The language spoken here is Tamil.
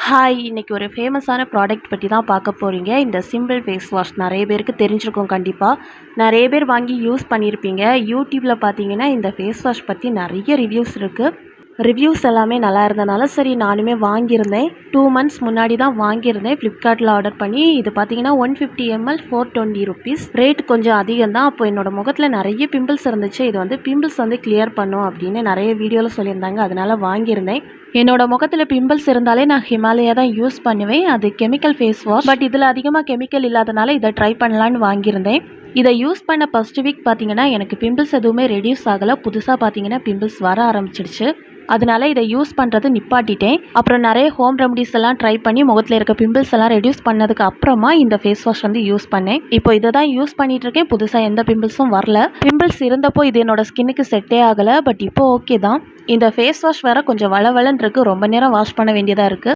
ஹாய் இன்றைக்கி ஒரு ஃபேமஸான ப்ராடக்ட் பற்றி தான் பார்க்க போகிறீங்க இந்த சிம்பிள் ஃபேஸ் வாஷ் நிறைய பேருக்கு தெரிஞ்சிருக்கும் கண்டிப்பாக நிறைய பேர் வாங்கி யூஸ் பண்ணியிருப்பீங்க யூடியூப்பில் பார்த்தீங்கன்னா இந்த ஃபேஸ் வாஷ் பற்றி நிறைய ரிவ்யூஸ் இருக்குது ரிவ்யூஸ் எல்லாமே நல்லா இருந்தனால சரி நானுமே வாங்கியிருந்தேன். டூ மந்த்ஸ் முன்னாடி தான் வாங்கியிருந்தேன். ஃப்ளிப்கார்ட்டில் ஆர்டர் பண்ணி இது பார்த்தீங்கன்னா one fifty ml four twenty rupees rate கொஞ்சம் அதிகம் தான். அப்போ என்னோட முகத்தில் நிறைய பிம்பிள்ஸ் இருந்துச்சு. இது வந்து பிம்பிள்ஸ் வந்து கிளியர் பண்ணும் அப்படின்னு நிறைய வீடியோவில் சொல்லியிருந்தாங்க. அதனால் வாங்கியிருந்தேன். என்னோட முகத்தில் பிம்பிள்ஸ் இருந்தாலே நான் ஹிமாலயா தான் யூஸ் பண்ணுவேன். அது கெமிக்கல் ஃபேஸ் வாஷ் பட் இதில் அதிகமாக கெமிக்கல் இல்லாதனால இதை ட்ரை பண்ணலான்னு வாங்கியிருந்தேன். இதை யூஸ் பண்ண ஃபஸ்ட் வீக் பார்த்தீங்கன்னா எனக்கு பிம்பிள்ஸ் எதுவுமே ரெடியூஸ் ஆகலை. புதுசாக பார்த்தீங்கன்னா பிம்பிள்ஸ் வர ஆரம்பிச்சிடுச்சு. அதனால இதை யூஸ் பண்ணுறது நிப்பாட்டிட்டேன். அப்புறம் நிறைய ஹோம் ரெமடிஸ் எல்லாம் ட்ரை பண்ணி முகத்தில் இருக்க பிம்பிள்ஸ் எல்லாம் ரெடியூஸ் பண்ணதுக்கு அப்புறமா இந்த ஃபேஸ் வாஷ் வந்து யூஸ் பண்ணேன். இப்போ இதை தான் யூஸ் பண்ணிட்டு இருக்கேன். புதுசாக எந்த பிம்பிள்ஸும் வரல. பிம்பிள்ஸ் இருந்தப்போ இது என்னோட ஸ்கின்னுக்கு செட்டே ஆகலை. பட் இப்போ ஓகே தான். இந்த ஃபேஸ் வாஷ் வேற கொஞ்சம் வளவலன்னு இருக்கு. ரொம்ப நேரம் வாஷ் பண்ண வேண்டியதாக இருக்குது